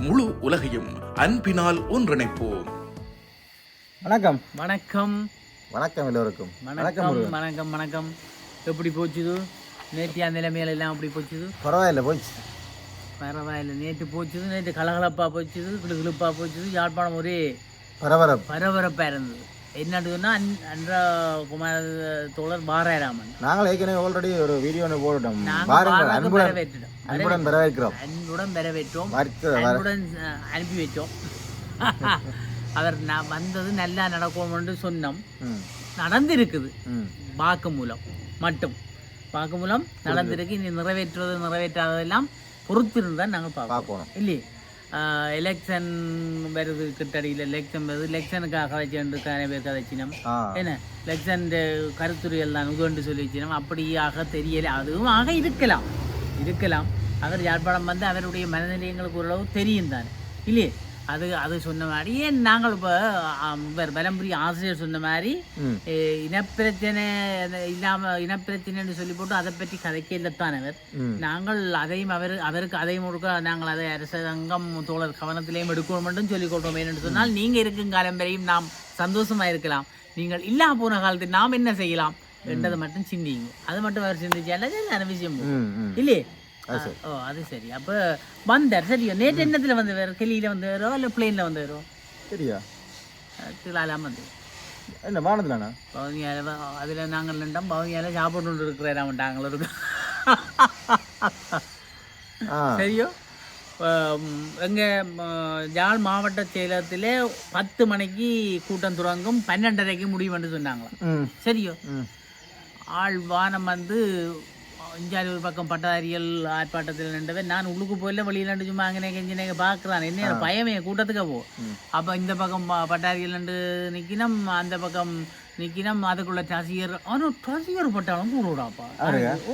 முழு உலகையும் அன்பினால் ஒன்றிணைப்போம். வணக்கம். வணக்கம். வணக்கம் எல்லோருக்கும். வணக்கம். வணக்கம் வணக்கம் எப்படி போச்சுது? நேற்று அந்த நிலைமையில எல்லாம் எப்படி போச்சுது? பரவாயில்ல போச்சு பரவாயில்ல. நேற்று போச்சுது நேற்று கலகலப்பா போச்சுது கிளுகிழுப்பா போச்சுது யாழ்ப்பாணம் ஒரே பரபரப்பு. பரபரப்பா இருந்தது. என்னதுன்னா அன்ற குமார தோழர் பாராராமன் நாங்கள் ஏற்கனவே ஆல்ரெடி ஒரு வீடியோ ஒன்று போட்டுட்டோம். நாங்க பாருங்கள் பாராக்கு அன்புடன். வரவேற்றுட்டோம். அன்புடன் வரவேற்கிறோம் அன்புடன் வரவேற்றோம். வரவேற்று வர அன்புடன் அனுப்பி வச்சோம் அவர் நான் வந்தது நல்லா நடக்கும்னு சொன்னோம். நடந்திருக்குது. வாக்கு மூலம் மட்டும். வாக்கு மூலம் நடந்திருக்கு. இனி நிறைவேற்றுவது நிறைவேற்றாததெல்லாம் பொறுத்திருந்தால் நாங்கள் பார்க்கணும். இல்லையே? எலெக்ஷன் வருது கிட்டடியில் எலெக்ஷன் வருது. எலெக்ஷனுக்காக கதைச்சு நிறைய பேர் கதைச்சினோம். என்ன? எலெக்ஷன் கருத்துரைகள் தான் உகண்டு சொல்லி வச்சினோம். அப்படியாக தெரியல. அதுவும் ஆக இருக்கலாம். இருக்கலாம். அவர் யாழ்ப்பாணம் வந்து அவருடைய மனநிலையங்களுக்கு ஓரளவு தெரியும் தானே. இல்லையே? அது அது சொன்ன மாதிரி ஏன் நாங்கள் இப்போ இவர் பலம்புரி ஆசிரியர் சொன்ன மாதிரி இனப்பிரச்சனை இல்லாம இனப்பிரச்சனைன்னு சொல்லி போட்டு அதை பற்றி கதைக்கத்தான் அவர். ம். நாங்கள் அதையும் அவர் அவருக்கு அதையும் கொடுக்க நாங்கள் அதை அரசாங்கம் தோழர் கவனத்திலையும் எடுக்கணும் மட்டும் சொல்லிக் கொள்றோம். என்று சொன்னால் நீங்க இருக்கும் காலம் வரையும் நாம் சந்தோஷமா இருக்கலாம். நீங்கள் இல்லா போன காலத்தில் நாம் என்ன செய்யலாம்? என்றதை மட்டும் சிந்திங்க அது மட்டும் அவர் சிந்திச்சால நல்ல விஷயம் இல்லையே? ஓ அது சரி. அப்ப வந்தார். சரியோ நேற்று என்னத்துல வந்து வேற கிளியில வந்து வரோ இல்ல பிளேன்ல வந்து வரோ? சரியா திலாலாம் வந்து. என்ன வானத்துலண்ணா பவனியால அதுல நாங்கள் நின்றோம். பவனியால சாப்பிட்டு கொண்டு இருக்கிறாராம் நாங்கள் இருக்கு ஆ. சரியோ? ஆம், எங்க ம, யாழ் மாவட்ட செயலகத்திலே பத்து மணிக்கு கூட்டம் தொடங்கும் பன்னெண்டரைக்கு முடியும் என்று சொன்னாங்களாம். ம். சரியோ? ஆள் வானம் வந்து இஞ்சாலி ஒரு பக்கம் பட்டதாரிகள் ஆர்ப்பாட்டத்தில் நின்றவன். நான் உள்ளுக்கு போயில வெளியில நின்று சும்மா அங்கே கெஞ்சினேங்க பார்க்குறான். என்ன பயமே கூட்டத்துக்கு போ. அப்போ இந்த பக்கம் பட்டாரிகள் நின்று நிற்கினம் அந்த பக்கம் நிற்கினம் அதுக்குள்ள ரசிகர் ஆனால் ரசிகர் பட்டாலும் கூடுடாப்பா.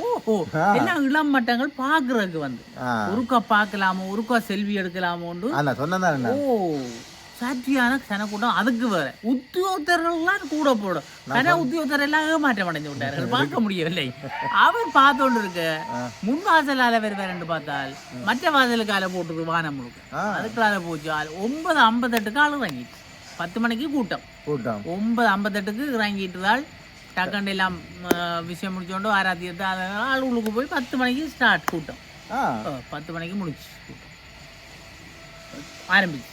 ஓஹோ எல்லாம் இளம் மட்டங்கள் பார்க்கறதுக்கு வந்து. ஒருக்கா பார்க்கலாமோ ஒருக்கா செல்வி சொன்னதான் ஓ. சாட்சியான சனக்கூட்டம். அதுக்கு வேற. உத்தியோகத்தர்கள்லாம் கூட போடும். ஆனா உத்தியோகத்தர் எல்லாம் ஏமாற்றம் அடைஞ்சு விட்டார்கள் பார்க்க முடியவில்லை. அவர் பார்த்தோண்டு இருக்க முன் வாசலால வேறு வேறு பார்த்தால் மற்ற வாசலுக்கால போட்டு வானம் முழுக்க. அதுக்குள்ளால போச்சு. ஒன்பது ஐம்பத்தெட்டுக்கு ஆள் இறங்கிட்டு பத்து மணிக்கு கூட்டம். கூட்டம். ஒன்பது ஐம்பத்தெட்டுக்கு இறங்கிட்டுதால் டக்கண்டு எல்லாம் விஷயம் முடிச்சோண்டு ஆராத்தியத்தை ஆள் உள்ளுக்கு போய் பத்து மணிக்கு ஸ்டார்ட் கூட்டம். பத்து மணிக்கு முடிச்சு ஆரம்பிச்சு.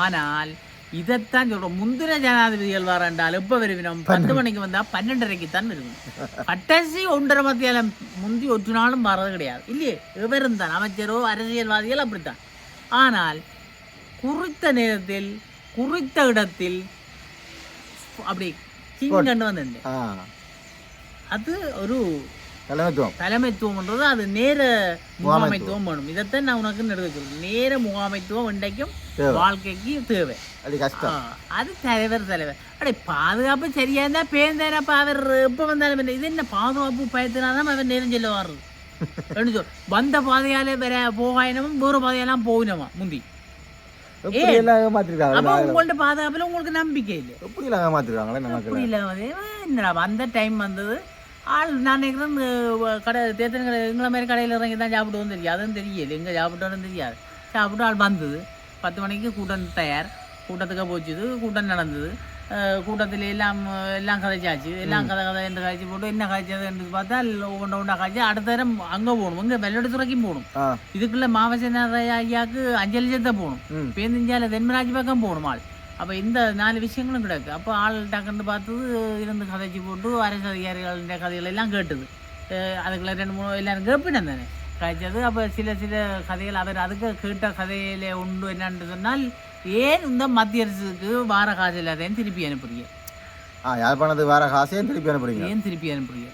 ஆனால் இதைத்தான் சொல்றோம். முந்தின ஜனாதிபதிகள் வரண்டால் எப்ப வருவினோம்? பத்து மணிக்கு வந்தா பன்னெண்டரைக்கு தான் வருவினோம். கட்டசி ஒன்றரை மத்தியாலம் முந்தி ஒற்று நாளும் வர்றது கிடையாது. இல்லையே? இவரும் தான். அமைச்சரோ அரசியல்வாதிகள் அப்படித்தான். ஆனால் குறித்த நேரத்தில் குறித்த இடத்தில் அப்படி கிங்கன்னு வந்து ஆ. அது ஒரு தலைமைத்துவம். தலைமைத்துவம்ன்றது அது நேர முகாமைத்துவம். வேணும். இதைத்தான் நான் உனக்கு நடுக்க சொல்றேன். நேர முகாமைத்துவம் இன்றைக்கும். வாழ்க்கைக்கு தேவை. அது கஷ்டம். அது தலைவர் தலைவர். அடே பாதுகாப்பு சரியா இருந்தா பேருந்தானப்ப அவர் எப்ப வந்தாலும் இது என்ன பாதுகாப்பு பயத்தினாதான் அவர் நேரம் சொல்ல வர்றது சொல். வந்த பாதையால வேற போகாயினமும் வேறு பாதையெல்லாம் போயினமா முந்தி. உங்கள்ட்ட பாதுகாப்புல உங்களுக்கு நம்பிக்கை இல்லை எப்படி எல்லாம் ஏமாத்திருக்காங்களே நமக்கு அப்படி இல்லை வந்து, என்னடா அந்த டைம் வந்தது ஆள் நான் இந்த கடை தேத்தன கடை எங்களை மாதிரி கடையில் இறங்கி தான் சாப்பிடுவோம் தெரியும் அதுவும் தெரியல. எங்கே சாப்பிட்டோன்னு தெரியாது சாப்பிட்டு ஆள் வந்தது. பத்து மணிக்கு கூட்டம் தயார். கூட்டத்துக்கு போச்சுது. கூட்டம் நடந்தது. கூட்டத்தில் எல்லாம் எல்லாம் கதைச்சாச்சு. எல்லாம் கதை கதை என்று கதைச்சு போட்டு என்ன கதைச்சது என்று பார்த்தா ஒன்றா ஒன்றா கதைச்சு அடுத்த நேரம் அங்கே போகணும். இங்கே வெள்ளோடத்துறைக்கும் போகணும். இதுக்குள்ள மாவசேன ஐயாவுக்கு அஞ்சலி செலுத்த போகணும். பேருந்திஞ்சால தென்மராஜ் பக்கம் போகணும் ஆள். அப்போ இந்த நாலு விஷயங்களும் கிடக்கு. அப்போ ஆள் டக்குன்னு பார்த்தது இருந்து கதைச்சு போட்டு அரசு அதிகாரிகளின் கதைகள் எல்லாம் கேட்டுது. அதுக்குள்ள ரெண்டு மூணு எல்லாரும் கேட்பினேன் தானே. கழிச்சது அப்போ சில சில கதைகள் அவர் அதுக்கு கேட்ட கதையில உண்டு என்னன்னு சொன்னால் ஏன் இந்த மத்திய அரசுக்கு வார காசு இல்லாதேன்னு திருப்பி அனுப்புறீங்க? ஆ யாழ்ப்பாணத்துக்கு வேற காசையும் திருப்பி அனுப்புறீங்க. ஏன் திருப்பி அனுப்புறீங்க?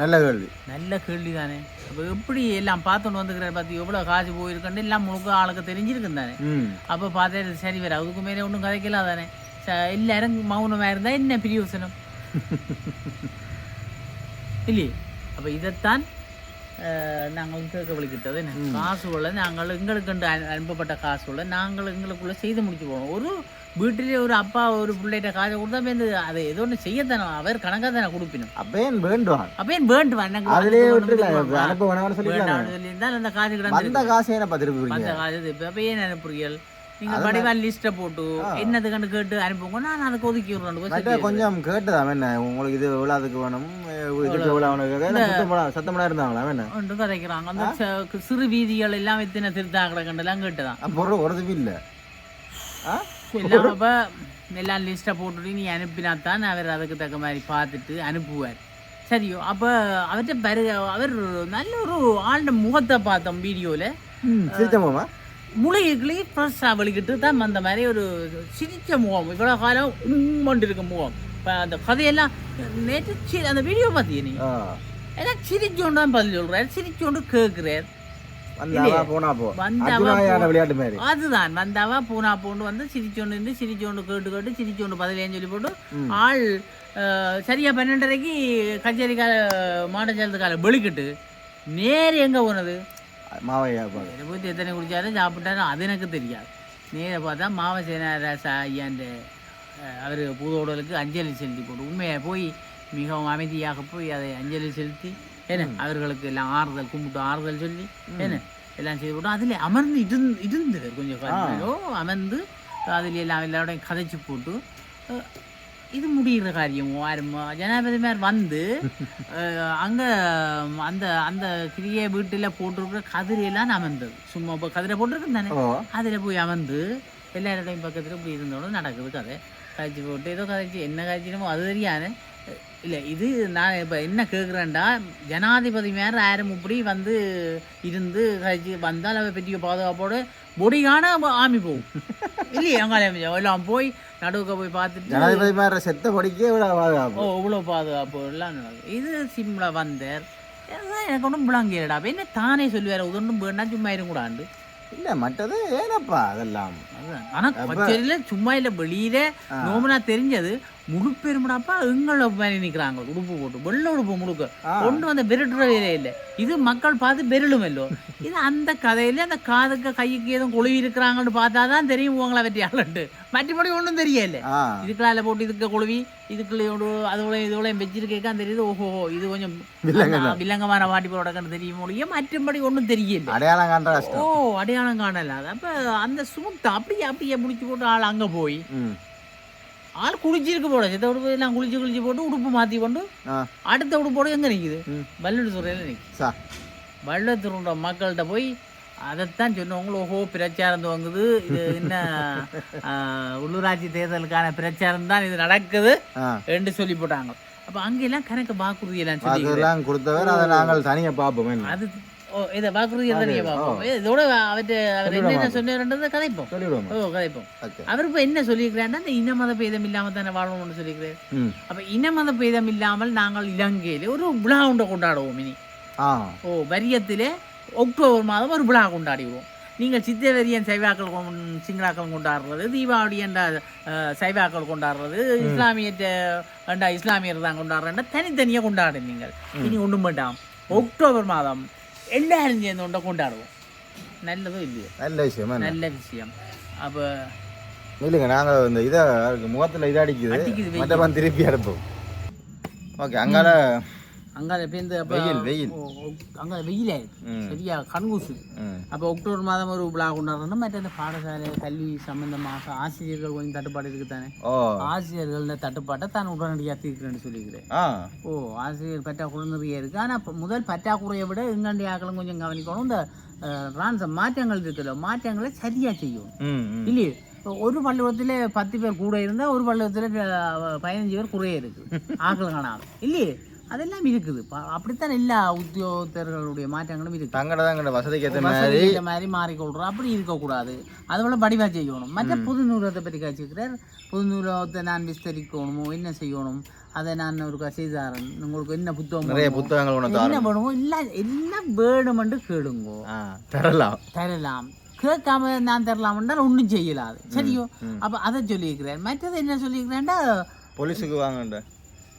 நல்ல கேள்வி. நல்ல கேள்வி தானே அப்போ எப்படி எல்லாம் பார்த்துட்டு வந்துக்கிறார் பார்த்து எவ்வளோ காசு போயிருக்கேன்னு எல்லாம் முழுக்க ஆளுக்கு தெரிஞ்சிருக்கும் தானே. அப்போ பார்த்தா சரி வேறு அதுக்கு மேலே ஒன்றும் கதைக்கலாம் தானே. எல்லாரும் மௌனமாக இருந்தால் என்ன பிரியோசனம்? இல்லையே? அப்போ இதைத்தான் நாங்கள் கேட்க வலிக்கிட்டது என்ன? காசுகளை நாங்கள் எங்களுக்கு அனுப்பப்பட்ட காசுகளை நாங்கள் எங்களுக்குள்ள செய்து முடிச்சு போகணும். ஒரு வீட்டிலே ஒரு அப்பா ஒரு பிள்ளைகிட்ட காசை கொடுத்தா வந்து அதை ஏதோ ஒன்று செய்யத்தானே அவர் கணக்காக தானே கொடுப்பினும். அப்போ ஏன் வேண்டுவான். அப்போ ஏன் வேண்டு வேண்டாங்க அதுலயே விட்டுருக்கலாம் அனுப்ப வேணாம்னு சொல்லிக்கலாம். இருந்தால் அந்த காசு கிடந்து வந்த காசை என்ன திருப்பி அந்த காசு இப்போ அப்போ ஏன் அனுப்புறீர்கள்? நீங்கள் படிவால் லிஸ்ட்டை போட்டு என்னது கண்டு கேட்டு அனுப்புங்க. நான் அதுக்கு ஒதுக்கி விடுறேன். கொஞ்சம் கேட்டதாம் என்ன? உங்களுக்கு இது எவ்வளோ அதுக்கு வேணும் இதுக்கு எவ்வளோ வேணும்? சத்தம் பண்ணா இருந்தாங்களா? என்ன? ஒன்று கதைக்கிறாங்க. அந்த ச- சிறு வீதிகள் எல்லாம் எத்தனை திருத்தாக்கடை கண்டெல்லாம் கேட்டுதான். ஒரு உறதுமே இல்லை. ஆ? எல்லாம் அப்போ எல்லாம் லிஸ்ட்டை போட்டுட்டு நீ அனுப்பினாத்தான் அவர் அதுக்கு தக்க மாதிரி பார்த்துட்டு அனுப்புவார். சரியோ? அப்போ அவர்கிட்ட பரு அவர் நல்ல ஒரு ஆண்ட முகத்தை பார்த்தோம் வீடியோவில் முளைகளே ஃப்ரெஷ்ஷாக வலிக்கிட்டு தான் அந்த மாதிரி ஒரு சிரிச்ச முகம். இவ்வளோ காலம் உம்மண்டு இருக்க முகம். இப்போ அந்த கதையெல்லாம் நேற்று சி அந்த வீடியோ பார்த்தியே நீ? எல்லாம் சிரிச்சோண்டு தான் பதில் சொல்கிறார் சிரிச்சோண்டு கேட்குறார் வந்தாவா போனா போ. விளையாட்டு மாதிரி. அதுதான். வந்தாவா பூனா பூண்டு வந்து சிரிச்சோண்டு இருந்து சிரிச்சோண்டு கேட்டு கேட்டு சிரிச்சோண்டு பதிலேன்னு சொல்லி போட்டு ஆள் சரியா பன்னெண்டரைக்கு கச்சேரி கால மாடச்சேரத்து கால வெளிக்கிட்டு நேர் எங்கே போனது? மாவையா போய் எத்தனை குடிச்சாலும் சாப்பிட்டாலும் அது எனக்கு தெரியாது. நேரை பார்த்தா மாவசேனாராசா ஐயாண்ட அவர் பூதோடலுக்கு அஞ்சலி செலுத்தி போட்டு உண்மையை போய் மிகவும் அமைதியாக போய் அதை அஞ்சலி செலுத்தி என்ன அவர்களுக்கு எல்லாம் ஆறுதல் கும்பிட்டு ஆறுதல் சொல்லி என்ன எல்லாம் செய்து போட்டு அதில் அமர்ந்து இருந்து இருந்தது கொஞ்சம் காலோ அமர்ந்து அதில் எல்லாம் எல்லாரோடையும் கதைச்சு போட்டு இது முடிகிற காரியம். ஆரம்ப ஜனாதிபதி மேர் வந்து அங்க அந்த அந்த கிரியை வீட்டில் போட்டிருக்கிற கதிரையெல்லாம் அமர்ந்தது. சும்மா இப்போ கதிரை போட்டிருக்கு தானே? அதில் போய் அமர்ந்து எல்லாரோடையும் பக்கத்தில் இப்படி இருந்தோட நடக்குது கதை. காய்ச்சி போட்டு ஏதோ கதைச்சி என்ன காய்ச்சினமோ அது தெரியாது. இல்லை இது நான் இப்போ என்ன கேட்குறேன்டா ஜனாதிபதி மேலே யாரும் இப்படி வந்து இருந்து கழிச்சு வந்தால் அவ பெரிய பாதுகாப்போடு பொடியான ஆமி போகும். இல்லையே அங்காலே எல்லாம் போய் நடுவுக்க போய் பார்த்துட்டு ஜனாதிபதி மாதிரி செத்த படிக்க இவ்வளோ ஓ பாதுகாப்பு இவ்வளோ பாதுகாப்பு எல்லாம் நடக்குது இது சிம்ல வந்தார். எனக்கு ஒன்றும் விளங்கிடா அப்போ என்ன தானே சொல்லுவார்? உதொன்றும் வேண்டாம் சும்மா இருக்கூடாண்டு இல்லை மற்றது ஏனப்பா அதெல்லாம். ஆனா கச்சேரியில சும்மா இல்ல வெளியில நோமனா தெரிஞ்சது. முழு பெருமடாப்பா எங்களை மாதிரி நிக்கிறாங்க உடுப்பு போட்டு வெள்ளை உடுப்பு முழுக்க. கொண்டு வந்த பெருட்டுற வேலையே இல்லை. இது மக்கள் பார்த்து பெருளுமல்லோ இது அந்த கதையில அந்த காதுக்கு கைக்கு எதுவும் கொழுவி இருக்கிறாங்கன்னு பார்த்தாதான் தெரியும் உங்களை பற்றி ஆளுண்டு. மற்றபடி ஒன்றும் தெரியல. இதுக்குள்ள போட்டு இதுக்கு கொழுவி இதுக்குள்ள அதோட இதோட வச்சிருக்கேக்கான் தெரியுது. ஓஹோ இது கொஞ்சம் வில்லங்கமான வாட்டி போடக்கன்னு தெரியும் ஒழிய மற்றபடி ஒன்றும் தெரியல. அடையாளம் காண்ற ஓ அடையாளம் காணல. அப்ப அந்த சுமுத்தை அப்படியே அப்படியே முடிச்சு போட்டு ஆள் அங்க போய் ஆள் குளிச்சிருக்கு போட சித்த உடுப்பு எல்லாம் குளிச்சு குளிச்சு போட்டு உடுப்பு மாத்தி கொண்டு அடுத்த உடுப்போட எங்க நிக்குது? ம். வல்லுத்துறையில நிக்குது. சா. வல்லத்துறை மக்கள்கிட்ட போய் அதைத்தான் சொன்னவங்களும் ஓஹோ பிரச்சாரம் துவங்குது. இது என்ன உள்ளூராட்சி தேர்தலுக்கான பிரச்சாரம் தான் இது நடக்குது. என்று சொல்லி போட்டாங்க. அப்ப அங்கெல்லாம் கணக்கு வாக்குறுதி எல்லாம் சொல்லி கொடுத்தவர் அதை நாங்கள் தனியாக பார்ப்போம் அது இதை வாக்குறுதி எத்தனையே பார்ப்போம் இதோட அவர்கிட்ட அவர் என்னென்ன சொன்னார்ன்றதை கதைப்போம் ஓ கதைப்போம் அவர் இப்போ என்ன சொல்லியிருக்கிறாருன்னா இந்த இன மத பேதம் இல்லாமல் தானே வாழணும்னு சொல்லியிருக்கிறார் அப்போ இன மத பேதம் இல்லாமல் நாங்கள் இலங்கையில் ஒரு விழா உண்டை கொண்டாடுவோம் இனி ஓ வரியத்திலே அக்டோபர் மாதம் ஒரு விழா கொண்டாடிடுவோம் நீங்கள் சித்தவெறியன் சைவாக்கள் சிங்களாக்கள் கொண்டாடுறது தீபாவளி என்ற சைவாக்கள் கொண்டாடுறது இஸ்லாமிய என்ற இஸ்லாமியர் தான் கொண்டாடுறேன் தனித்தனியாக கொண்டாடு நீங்கள் இனி ஒன்றும் வேண்டாம் அக்டோபர் மாதம் சேர்ந்து கொண்ட கொண்டாடுவோம் நல்லதோ இல்லையோ நல்ல விஷயம் நல்ல விஷயம் அப்போ இல்லைங்க நாங்கள் இந்த இதை முகத்தில் இதை அடிக்குது. மற்றவன் திருப்பி அனுப்புவோம் ஓகே அங்கால அங்கே பேருந்து அப்போ வெயில், வெயில். அங்கே வெயில் ஆயிடுச்சு ம். சரியா கண்கூசு. அப்போ அக்டோபர் மாதம் ஒரு விழா கொண்டாடுறோம்னா மற்ற இந்த பாடசாலை கல்வி சம்பந்தமாக ஆசிரியர்கள் கொஞ்சம் தட்டுப்பாடு இருக்குது தானே? ஆசிரியர்கள் தட்டுப்பாட்டை தான் உடனடியாக தீர்க்கிறேன்னு சொல்லிக்கிறேன். ஓ ஆசிரியர் பற்றாக்குறை நிறைய இருக்குது ஆனால் முதல் பற்றாக்குறையை விட எங்கண்டி ஆக்களும் கொஞ்சம் கவனிக்கணும். இந்த ரான்சம் மாற்றங்கள் இருக்குல்ல மாற்றங்களை சரியாக செய்யும் இல்லையே? ஒரு பள்ளிக்கூடத்தில் பத்து பேர் கூட இருந்தால் ஒரு பள்ளிக்கூடத்தில் பதினஞ்சு பேர் குறைய இருக்குது ஆக்கள் இல்லையே? அதெல்லாம் இருக்குது. அப்படித்தான் எல்லா உத்தியோகத்தர்களுடைய மாற்றங்களும் இருக்கு தங்கட தங்கட வசதிக்கு ஏற்ற மாதிரி ஏத்த மாதிரி மாறிக்கொள்றோம். அப்படி இருக்கக்கூடாது. அதுபோல படிவா செய்யணும். மற்ற புது நூலகத்தை பற்றி காய்ச்சிருக்கிறார் புது நூலகத்தை நான் விஸ்தரிக்கணுமோ என்ன செய்யணும் அதை நான் ஒரு செய்தாரன். உங்களுக்கு என்ன புத்தகம் நிறைய புத்தகங்கள் என்ன வேணுமோ எல்லாம் எல்லாம் வேணுமென்று கேளுங்கோ. தரலாம். தரலாம். கேட்காம நான் தரலாம்ன்றால் ஒன்றும் செய்யலாது. சரியோ? அப்போ அதை சொல்லியிருக்கிறேன் மற்றது என்ன சொல்லியிருக்கிறேன்டா போலீஸுக்கு வாங்கண்ட.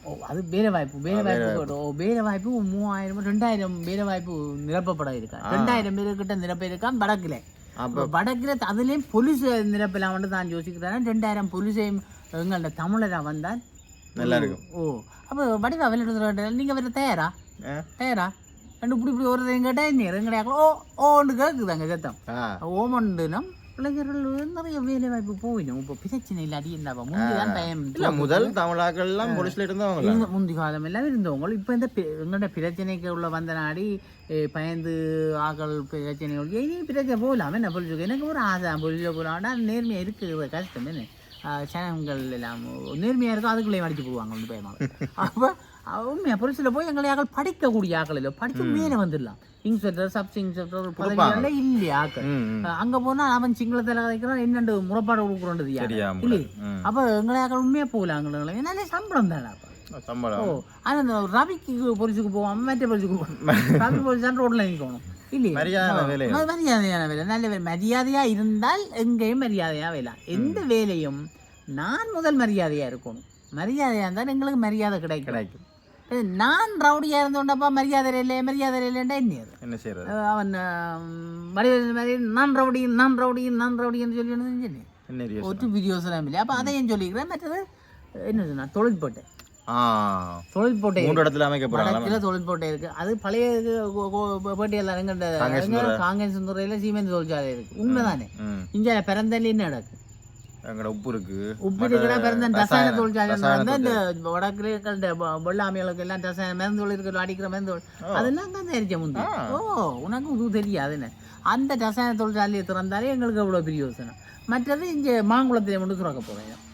ஓ அது வேலை வாய்ப்பு வேலை வாய்ப்பு ஓ வேலை வாய்ப்பு மூவாயிரம் ரெண்டாயிரம் வேலை வாய்ப்பு நிரப்பப்பட இருக்கா ரெண்டாயிரம் பேருக்கிட்ட நிரப்ப இருக்கான் வடக்குல அப்ப வடக்குல அதுலேயும் போலீஸ் நிரப்பலாம்னு தான் யோசிக்கிறேன் ரெண்டாயிரம் போலீஸையும் எங்கள்ட்ட தமிழரா வந்தால் நல்லா இருக்கும் ஓ அப்போ வடிவா வெளியிட்டு நீங்கள் வேறு தயாரா? தயாரா ரெண்டு இப்படி இப்படி ஒரு எங்கிட்ட நீர் எங்கடையா ஓ ஓன்னு கேட்குதாங்க சத்தம் ஓமண்டுனம் இளைஞர்கள் நிறைய வேலை வாய்ப்பு போயிடும் இப்போ பிரச்சனை இல்லை அடி என்னப்பா முந்தி தான் பயம் இல்ல முதல் தமிழாக்கள் எல்லாம் போலீஸ்ல இருந்தவங்க இருந்த முந்தி காலம் எல்லாம் இருந்தவங்க இப்போ இந்த எங்களோட பிரச்சனைக்கு உள்ள வந்த நாடி பயந்து ஆக்கள் பிரச்சனைகள் இனி பிரச்சனை போகலாம் என்ன பொலிச்சுக்கு எனக்கு ஒரு ஆசை பொலிச்ச போகலாம்னா நேர்மையாக இருக்குது கஷ்டம் என்ன ஆஹ் சனங்கள் எல்லாம் நேர்மையாக இருக்கும் அதுக்குள்ளேயும் அடிச்சு போடுவாங்க ஒன்று பயமாக அப்போ உண்மையாக பொலிசில் போய் எங்களை ஆக்கள் படிக்கக்கூடிய ஆக்கள் இல்லை படித்து மேலே வந்துடலாம். இன்ஸ்பெக்டர் சப் இன்ஸ்பெக்டர் பதவிகள் இல்லையா ஆக்கள் அங்க போனா அவன் சிங்களத்தில் கதைக்கிறான் என்னண்டு முறைப்பாடு கொடுக்குறோன்றது யாரு? இல்லை. அப்ப எங்களை ஆக்கள் உண்மையா போகலாங்களே நல்ல சம்பளம் தானே அப்ப? ஓ சம்பளம். ஆனா இந்த ரவிக்கு பொலிசுக்கு போவான் மற்ற பொலிசுக்கு போவான் ரவி போலீஸ் தான் ரோட்ல நிற்கணும் மரியாதையான வேலை. நல்ல வேலை. மரியாதையா இருந்தால் எங்கேயும் மரியாதையா வேலை. எந்த வேலையும் நான் முதல் மரியாதையா இருக்கணும். மரியாதையா இருந்தால் எங்களுக்கு மரியாதை கிடைக்கும். கிடைக்கும். நான் ரவுடியா இருந்தோண்டப்பா மரியாதை இல்லை மரியாதை இல்லைண்டா என்ன என்ன செய்யறது அவன் வடிவேல் மாதிரி நான் ரவுடி நான் ரவுடி நான் ரவுடின்னு சொல்லி என்ன? ஒரு வீடியோஸ் எல்லாம் இல்லை அப்போ அதையும் சொல்லிக்கிறேன். மற்றது என்ன சொன்னா தொழில்போட்டை தொழில்போட்டை மூன்று இடத்துல அமைக்கப்படுறாங்க வடக்கில் தொழில்போட்டை இருக்கு. அது பழைய பேட்டியெல்லாம் எங்கிட்ட காங்கேசன் துறையில் சீமெண்ட் தொழிற்சாலை இருக்கு. உண்மைதானே? இங்கே பிறந்தல்லின்னு நடக்கு. எங்கட உப்பு இருக்கு. உப்பு இருக்கிற பிறந்த ரசாயன தொழிற்சாலை வந்து இந்த வடக்கில் வெள்ளாமைகளுக்கு எல்லாம் ரசாயன மருந்து தொழில் இருக்கிற அடிக்கிற மருந்து தொழில் அதெல்லாம் தான் தெரிஞ்ச முந்தி. ஓ உனக்கு இது தெரியாதுன்னு அந்த ரசாயன தொழிற்சாலையை திறந்தாலே எங்களுக்கு எவ்வளோ பெரிய யோசனை. மற்றது இங்கே மாங்குளத்தில் மட்டும் சுரக்க போகிறேன்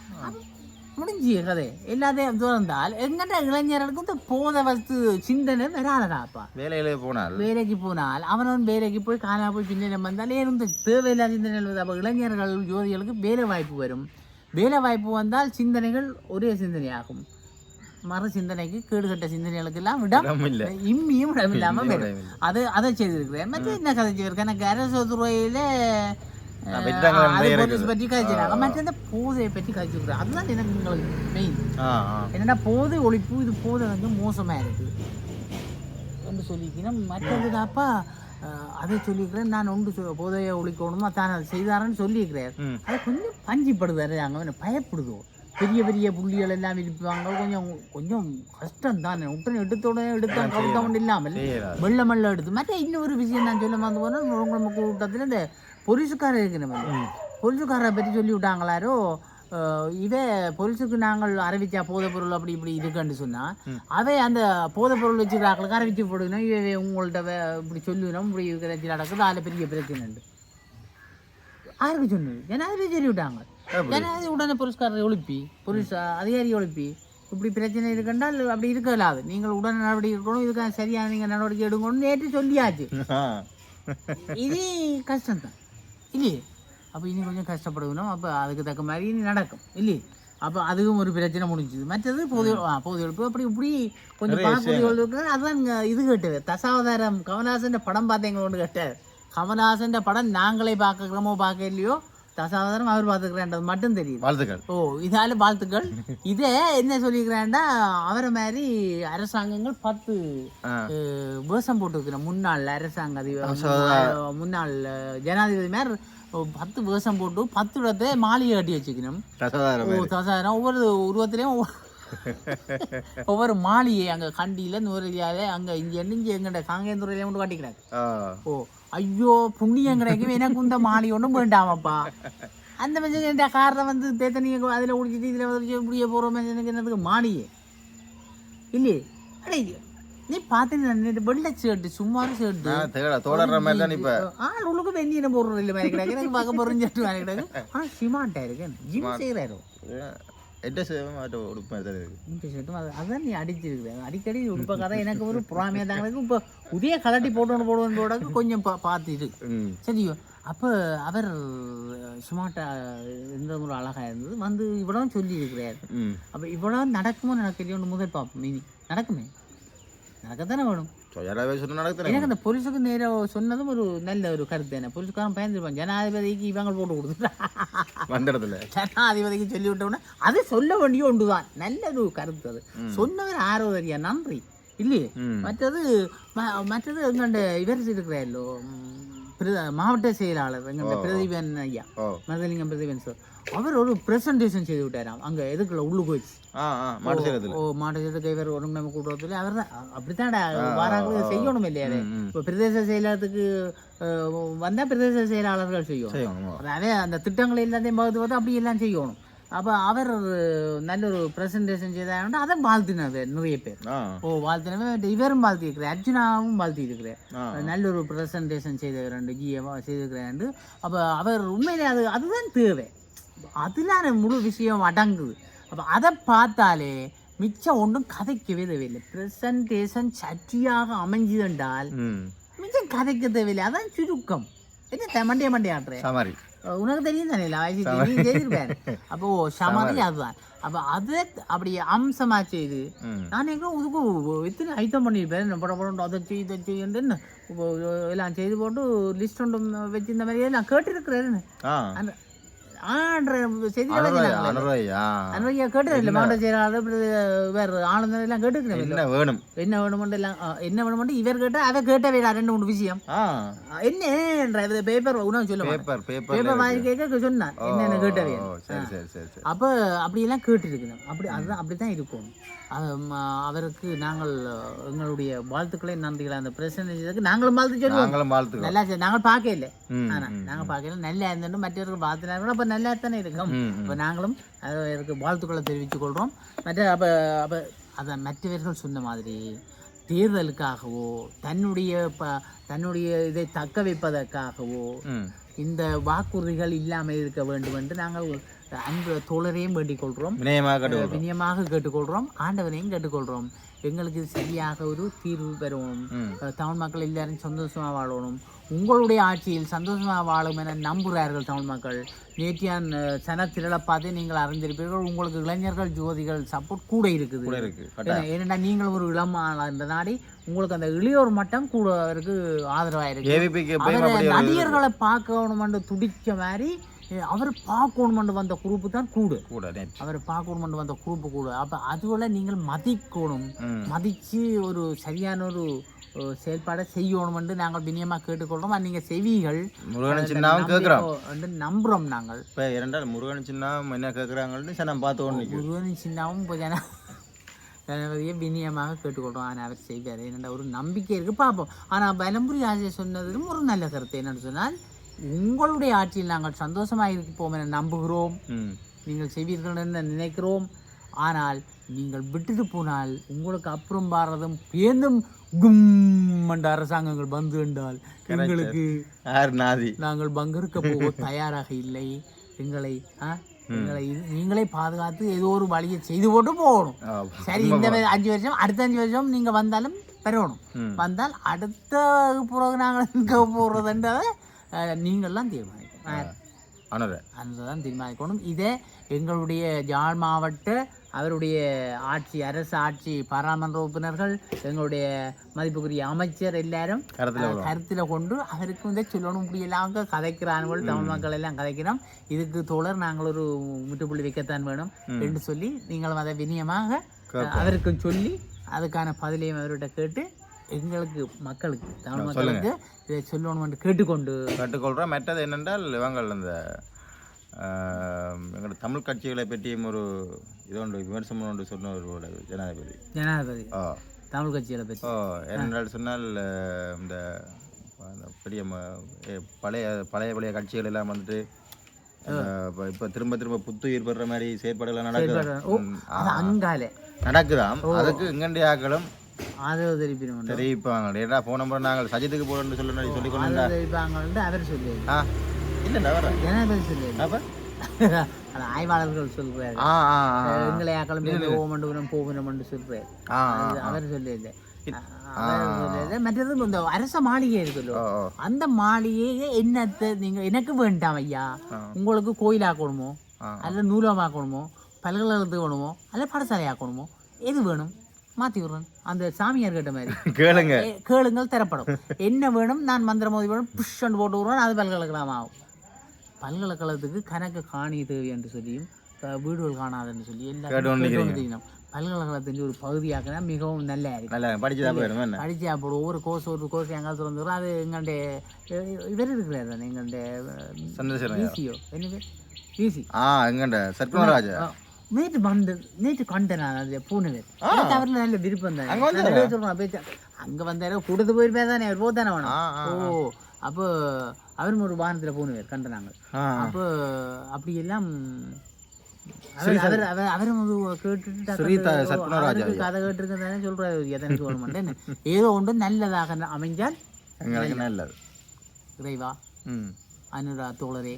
முடிஞ்சு கதை எல்லாத்தையும் திறந்தால் எங்கிட்ட இளைஞர்களுக்கு இந்த போத வஸ்து சிந்தனை வராதடாப்பா வேலையில போனால் வேலைக்கு போனால் அவனவன் வேலைக்கு போய் காணா போய் பின்னணி வந்தால் இந்த தேவையில்லாத சிந்தனைகள் வருது. அப்போ இளைஞர்கள் ஜோதிகளுக்கு வேலை வாய்ப்பு வரும் வேலை வாய்ப்பு வந்தால் சிந்தனைகள் ஒரே சிந்தனையாகும் மறு சிந்தனைக்கு கேடுகட்ட சிந்தனைகளுக்கு எல்லாம் விடம் இடம் இம்மியும் இடம் இல்லாமல் வரும். அது அதை செய்திருக்கிறேன் மற்ற என்ன கதை செய்திருக்கேன் எனக்கு அரசு துறையில பற்றி கதைச்சிருக்காங்க மற்ற போதையை பற்றி கதைச்சிருக்கிறேன் அதுதான் எனக்கு உங்களுக்கு மெயின் என்னடா போதை ஒழிப்பு இது போதை வந்து மோசமாக இருக்குது என்று சொல்லிக்கிறேன். மற்றதுதாப்பா அஹ், அதை சொல்லிக்கிறேன். நான் சொ- போதையை ஒழிக்கணுமா தான் அதை செய்தாரன்னு சொல்லியிருக்கிறார். அது கொஞ்சம் பஞ்சிப்படுதாரு. அங்கே அவனை பயப்படுதோ? பெரிய பெரிய புள்ளிகள் எல்லாம் இருப்பாங்க கொஞ்சம் கொஞ்சம் கஷ்டம் தானே உடனே எடுத்த உடனே எடுத்தோம் கொடுத்தவன் இல்லாமல் வெள்ள மெல்ல எடுத்து. மற்ற இன்னொரு விஷயம் நான் சொல்ல வந்து போனால் உங்கள் கூட்டத்தில் இந்த போலீஸுக்காரர் இருக்கிற போலீஸுக்காரரை பற்றி சொல்லி விட்டாங்களாரோ அஹ், இவ போலீஸுக்கு நாங்கள் அறிவிச்சா போதைப் பொருள் அப்படி இப்படி இருக்குன்னு சொன்னா அவை அந்த போதைப் பொருள் வச்சுக்கிறாங்களுக்கு அறிவிச்சு போடுக்கணும் உங்கள்ட்ட வே- இப்படி சொல்லணும் இப்படி பிரச்சனை நடக்குது அதில் பெரிய பிரச்சனை உண்டு. யாருக்கு சொன்னது? ஜனாதிபதி சொல்லி விட்டாங்க. ஜனாதிபதி உடனே போலீஸ்காரரை ஒழிப்பி போலீஸ் அதிகாரி ஒழிப்பி. இப்படி பிரச்சனை இருக்குன்றால் அப்படி இருக்கலாது. நீங்கள் உடனே நடவடிக்கை எடுக்கணும் இதுக்காக சரியான நீங்கள் நடவடிக்கை எடுக்கணும்னு நேற்று சொல்லியாச்சு. இது கஷ்டம்தான். இல்லையே? அப்போ இனி கொஞ்சம் கஷ்டப்படுக்கணும். அப்போ அதுக்கு தக்க மாதிரி இனி நடக்கும். இல்லையே? அப்போ அதுவும் ஒரு பிரச்சனை முடிஞ்சுது. மற்றது பொது பொது எழுப்பு அப்படி இப்படி கொஞ்சம் இருக்கு அதான் இங்க இது கேட்டது. தசாவதாரம். கமலஹாசன் படம் பார்த்தீங்களோன்னு கேட்டார். கமலஹாசன் படம் நாங்களே பார்க்குறோமோ பார்க்க இல்லையோ தசாவதாரம் அவர் பார்த்துக்கிறேன்றது மட்டும் தெரியுது. வாழ்த்துக்கள். ஓ இதால வாழ்த்துக்கள். இதே என்ன சொல்லிக்கிறேன்டா அவரை மாதிரி அரசாங்கங்கள் பத்து வேஷம் போட்டுருக்கிறேன் முன்னாள் அரசாங்க முன்னாள் ஜனாதிபதி மாதிரி பத்து வேஷம் போட்டு பத்து இடத்துல மாளிகை கட்டி வச்சுக்கணும். ஓ தசாயிரம் ஒவ்வொரு உருவத்திலையும் ஒவ்வொரு மாளிகை அங்கே கண்டியில் நூறடியால அங்கே இங்கே இங்கே எங்கள்கிட்ட காங்கேந்துறையில மட்டும் காட்டிக்கிறாங்க. ஓ ஐயோ புண்ணியம் கிடைக்கும் எனக்கு இந்த மாலி ஒன்றும் வேண்டாமப்பா அந்த மனுஷன் என் காரில் வந்து தேத்தனியை அதில் குடிச்சிட்டு இதில் வந்து இப்படியே போகிற மனுஷனுக்கு என்னதுக்கு மாலியே இல்லையே அடே நீ பார்த்து வெள்ளை ஷர்ட்டு சும்மாரு ஷர்ட்டு நான் தேட தோடற மாதிரி தான் இப்ப ஆள் உள்ளுக்கு வெந்நீரை போடுறது இல்லை மாதிரி கிடக்கு எனக்கு பார்க்க போகிறேன்னு சொல்லிட்டு மாதிரி கிடக்கு ஆனால் சிமாண்டா இருக்கு ஜிம் செய்கிறாரோ அட்ரஸ் உடுப்பு மாதிரி தான் இருக்கு. அது அதான் நீ அடிச்சிருக்கிற. அடிக்கடி உடுப்ப கதை எனக்கு ஒரு புறாமையாக தாங்க இருக்கு. இப்போ புதிய கலட்டி போட்டு போடுவோம் போட கொஞ்சம் பா பார்த்துட்டு. ம். சரியோ? அப்போ அவர் சுமாட்டா இந்த ஒரு அழகாக இருந்தது. வந்து இவ்வளோ சொல்லி இருக்கிறார் அப்போ இவ்வளோ நடக்குமோ நடக்கலையோன்னு முதல் பார்ப்போம். இனி நடக்குமே? நடக்கத்தானே வேணும்? எனக்கு அந்த பொலிஸுக்கு நேராக சொன்னதும் ஒரு நல்ல ஒரு கருத்து என்ன பொலிஸுக்காரன் பயந்துருப்பான். ஜனாதிபதிக்கு இவங்க போட்டு கொடுத்துட்டா. வந்த இடத்துல ஜனாதிபதிக்கு சொல்லி விட்டோம்னா அது சொல்ல வேண்டிய ஒன்று தான் நல்ல ஒரு கருத்து அது. சொன்னவர் ஆரோதரியா நன்றி. இல்லையே. மற்றது மற்றது எங்கண்ட இவர் இருக்கிறாரோ மாவட்ட செயலாளர் எங்கண்ட பிரதீபன் ஐயா. ஓ. மருதலிங்கம் பிரதீபன் சார். அவர் ஒரு பிரசன்டேஷன் செய்து விட்டாராம் அங்க எதுக்குள்ள உள்ளுக்கு வச்சு. ஆ ஆ மாட்டு சேலத்தில். ஓ மாவட்டத்துக்கு இவர் ஒரு நம்ம கூட்டுறதுல அவர் தான் அப்படித்தான் வாராங்க செய்யணும் இல்லையா. இப்போ பிரதேச செயலாளத்துக்கு வந்தா பிரதேச செயலாளர்கள் செய்யும் செய்யணும் அதாவது அந்த திட்டங்கள் எல்லாத்தையும் பார்த்து பார்த்து அப்படி எல்லாம் செய்யணும். அப்போ அவர் நல்ல ஒரு ப்ரெசன்டேஷன் செய்தாருன்னா அதை வாழ்த்தினார் நிறைய பேர். ஓ வாழ்த்தினவே இவரும் வாழ்த்திருக்கிறார் அர்ஜுனாவும் வாழ்த்திருக்கிறார். நல்ல ஒரு ப்ரெசன்டேஷன் செய்தவர் ரெண்டு ஜிஎம் செய்திருக்கிறாரு அப்போ அவர் உண்மையிலே அது அதுதான் தேவை. அதில் முழு விஷயம் அடங்குது அப்போ அதை பார்த்தாலே மிச்சம் ஒன்றும் கதைக்கவே தேவையில்லை ப்ரெசன்டேஷன் சட்டியாக அமைஞ்சதென்றால் மிச்சம் கதைக்க தேவையில்லை அதான் சுருக்கம் என்ன மண்டைய மண்டையாட்டுறேன் சமாரி உனக்கு தெரியும் தானே செய்திருப்பேன் அப்போ சமாதி அதுதான் அப்போ அதை அப்படி அம்சமா செய்து நான் எங்க இதுக்கு எத்தனை ஐட்டம் பண்ணியிருப்பேன் பட படம் அதை செய் இதை செய்யுன்னு எல்லாம் செய்து போட்டு லிஸ்ட் ஒன்று வச்சு இந்த மாதிரி எல்லாம் கேட்டுருக்கிறேன்னு என்ன? வேணும்? என்ன வேணுமெண்டு இவர் கேட்டா அதை கேட்ட வேடா ரெண்டு மூணு விஷயம். என்ன பேப்பர் உணவு சொல்ல பேப்பர் பேப்பர் வாங்கி கேட்க என்னென்ன அப்படி அதுதான் இருக்கும். அவருக்கு நாங்கள் எங்களுடைய வாழ்த்துக்களை நன்றிகளை அந்த பிரச்சனை நாங்களும் வாழ்த்து சொல்லுவோம். நாங்களும் வாழ்த்துக்கிறோம். நல்லா நாங்கள் பார்க்கல ஆனா நாங்கள் பார்க்கல நல்லா இருந்துட்டு மற்றவர்கள் வாழ்த்தினார்கள் அப்போ நல்லா தானே இருக்கும். அப்போ நாங்களும் அதற்கு வாழ்த்துக்களை தெரிவித்துக் கொள்கிறோம் மற்ற அப்போ அப்போ அதை மற்றவர்கள் சொன்ன மாதிரி தேர்தலுக்காகவோ தன்னுடைய ப தன்னுடைய இதை தக்க வைப்பதற்காகவோ இந்த வாக்குறுதிகள் இல்லாமல் இருக்க வேண்டும் என்று நாங்கள் அன்பு தோழரையும் வேண்டிக் கொள்கிறோம் வினயமாக கேட்டுக்கொள்கிறோம். ஆண்டவனையும் கேட்டுக்கொள்கிறோம். எங்களுக்கு சரியாக ஒரு தீர்வு பெறணும். தமிழ் மக்கள் எல்லாரும் சந்தோஷமாக வாழணும். உங்களுடைய ஆட்சியில் சந்தோஷமாக வாழும் என நம்புகிறார்கள் தமிழ் மக்கள். நேற்றியான் சனத்திரளை பார்த்து நீங்கள் அறிந்திருப்பீர்கள். உங்களுக்கு இளைஞர்கள் ஜோதிகள் சப்போர்ட் கூட இருக்குது. கூட இருக்கு. ஏன்னா- ஏனென்றால் நீங்கள் ஒரு இளம் இந்த நாடி உங்களுக்கு அந்த இளையோர் மட்டம் கூட ஆதரவாக இருக்கு. அவரை நடிகர்களை பார்க்கணுமென்று துடிச்ச மாதிரி அவர் பார்க்கணுமென்று வந்த குரூப்பு தான் கூடு. கூட அவர் பார்க்கணுமென்று வந்த குரூப்பு கூட. அப்போ அதுவரை நீங்கள் மதிக்கணும். ம். மதித்து ஒரு சரியான ஒரு செயல்பாடை செய்யணுமென்று நாங்கள் வினியமாக கேட்டுக்கொள்கிறோம் அது நீங்கள் செவிகள் முருகன் சின்னாவும் கேட்குறோம் வந்து நம்புகிறோம் நாங்கள். இப்போ இரண்டாள் முருகன் சின்னா என்ன கேட்குறாங்கன்னு நான் பார்த்து ஒன்று முருகனின் சின்னாவும் இப்போ ஜன ஜனவரியை வினியமாக கேட்டுக்கொள்கிறோம் ஆனால் அவர் செய்வார். என்னென்ன ஒரு நம்பிக்கை இருக்குது பார்ப்போம். ஆனால் பலம்புரி ஆசிரியர் சொன்னதிலும் ஒரு நல்ல கருத்து. என்னன்னு சொன்னால் உங்களுடைய ஆட்சியில் நாங்கள் சந்தோஷமாக இருப்போம் என நம்புகிறோம். நீங்கள் செய்வீர்கள் என்று நினைக்கிறோம். ஆனால் நீங்கள் விட்டுட்டு போனால் உங்களுக்கு அப்புறம் பாரதம் பேர்ந்தும் கும் என்ற அரசாங்கங்கள் வந்து என்றால் எங்களுக்கு நாங்கள் பங்கருக்க போக தயாராக இல்லை. எங்களை எங்களை நீங்களே பாதுகாத்து ஏதோ ஒரு வழியை செய்து போட்டு போகணும். சரி இந்த அஞ்சு வருஷம் அடுத்த அஞ்சு வருஷம் நீங்க வந்தாலும் பெறணும். வந்தால் அடுத்த பிறகு நாங்கள் போறதுன்றதை நீங்கள்லாம் தீர்மானிக்கணும். அதுதான் தீர்மானிக்கணும். இதே எங்களுடைய யாழ் மாவட்ட அவருடைய ஆட்சி அரசு ஆட்சி பாராளுமன்ற உறுப்பினர்கள் எங்களுடைய மதிப்புக்குரிய அமைச்சர் எல்லாரும் கருத்தில் கொண்டு அவருக்கு வந்து சொல்லணும். இப்படி எல்லாம் கதைக்கிறார்கள் தமிழ் மக்கள் எல்லாம் கதைக்கிறோம். இதுக்கு தோழர் நாங்கள் ஒரு முற்றுப்புள்ளி வைக்கத்தான் வேணும் என்று சொல்லி நீங்களும் அதை வினியமாக அஹ், அவருக்கு சொல்லி அதுக்கான பதிலையும் அவர்கிட்ட கேட்டு எங்களுக்கு மக்களுக்கு தமிழ் மக்களுக்கு இதை சொல்லணும் என்று கேட்டுக்கொண்டு கற்றுக்கொள்கிறோம் மற்றது என்னென்றால் இவங்கள் அந்த எங்களோட தமிழ் கட்சிகளை பற்றியும் ஒரு இது ஒன்று விமர்சனம் ஒன்று சொன்ன ஒரு ஜனாதிபதி. ஜனாதிபதி. ஓ. தமிழ் கட்சிகளை பற்றி. ஓ ஏனென்றால் சொன்னால் இந்த பெரிய பழைய பழைய பழைய கட்சிகள் எல்லாம் வந்துட்டு இப்போ திரும்ப திரும்ப புத்துயிர் பெறுற மாதிரி செயற்பாடுகள். நடக்குது? அங்காலே. நடக்குதாம். அதுக்கு எங்கண்டி ஆக்களும் ஆதரவு தெரிவிக்கணும் தெரிவிப்பாங்க ஏன்னா போன முறை நாங்கள் சஜித்துக்கு போகிறோம்னு சொல்லி சொல்லி கொண்டு தெரிவிப்பாங்க அவர் சொல்லி ஆ இல்லைண்டா வர ஜனாதிபதி சொல்லி அப்போ? ஆய்வாளர்கள் சொல்றாரு. எங்களை கிளம்பி ஓமண்டுபுரம் போகணும்னு சொல்றாரு. அவர் சொல்லல அவர் மற்றது இந்த அரச மாளிகை இருக்குல்லோ அந்த மாளிகையை என்னத்தை நீங்க எனக்கு வேண்டாம் ஐயா. உங்களுக்கு கோயிலாக்கணுமோ. அல்ல நூலகமாக்கணுமோ பல்கலைக்கழகத்துக்கு வேணுமோ அல்ல பாடசாலை ஆக்கணுமோ எது வேணும்? மாத்தி விடுறேன். அந்த சாமியார் கேட்ட மாதிரி. கேளுங்க. கேளுங்கள் தரப்படும் என்ன வேணும்? நான் மந்திரமோதி வேணும். புஷ் போட்டு விடுவேன் அது பல்கலைக்கழகம் ஆகும். பல்கலைக்கழகத்துக்கு கணக்கு காணி தேவை என்று சொல்லியும் வீடுகள் காணாதுன்னு சொல்லி. கொண்டு பல்கலைக்கழகத்தின் ஒரு பகுதியாக்கினா மிகவும் நல்லா படிச்சுதான் போயிடும் என்ன? படிச்சு அப்போ ஒவ்வொரு கோர்ஸ் ஒரு கோர்ஸ் எங்கே திறந்துடும் அது எங்களுடைய இவர் இருக்கிறார் தானே? எங்களுடைய பிசிஓ. என்னது? பிசி. ஆ எங்கண்ட சத்குணராஜா நேற்று வந்து நேற்று கண்டேன் நான் அந்த பூனவர் அவரில் நல்ல விருப்பம் தானே. அங்க சொல்றேன் பேச்சு அங்க வந்தாரு கொடுத்து போயிருப்பே தானே அவர் போத்தானே வேணும் ஓ அப்போ அவரும் ஒரு வாகனத்துல பூனவர் கண்டனாங்க அப்போ அப்படி எல்லாம் அவர் அவர் அவர் அவரும் கேட்டுட்டு கதை கேட்டிருக்கதானே சொல்றாரு எதனை சொல்ல மாட்டேன் ஏதோ ஒன்று நல்லதாக அமைஞ்சால் நல்லது. இறைவா. அனுரா தோழரே.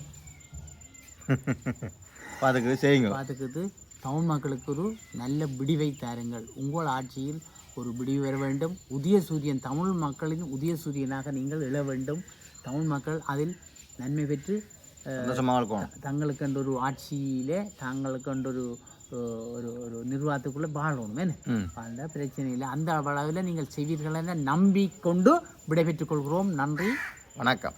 பார்த்துக்கு செய்யுங்க. பார்த்துக்கிட்டு டவுன் மக்களுக்கு ஒரு நல்ல விடிவை தாருங்கள். உங்கள் ஆட்சியில் ஒரு விடிவு வர வேண்டும். உதய சூரியன் தமிழ் மக்களின் உதய சூரியனாக நீங்கள் எழ வேண்டும். தமிழ் மக்கள் அதில் நன்மை பெற்று இருக்கும் தங்களுக்கென்ற ஒரு ஆட்சியிலே தங்களுக்கென்ற ஒரு அஹ், ஒரு ஒரு நிர்வாகத்துக்குள்ளே வாழணும் என்ன? வாழ்ந்த பிரச்சனை இல்லை. அந்த அளவில் நீங்கள் செய்வீர்கள் என நம்பிக்கொண்டு விடைபெற்றுக் கொள்கிறோம். நன்றி. வணக்கம்.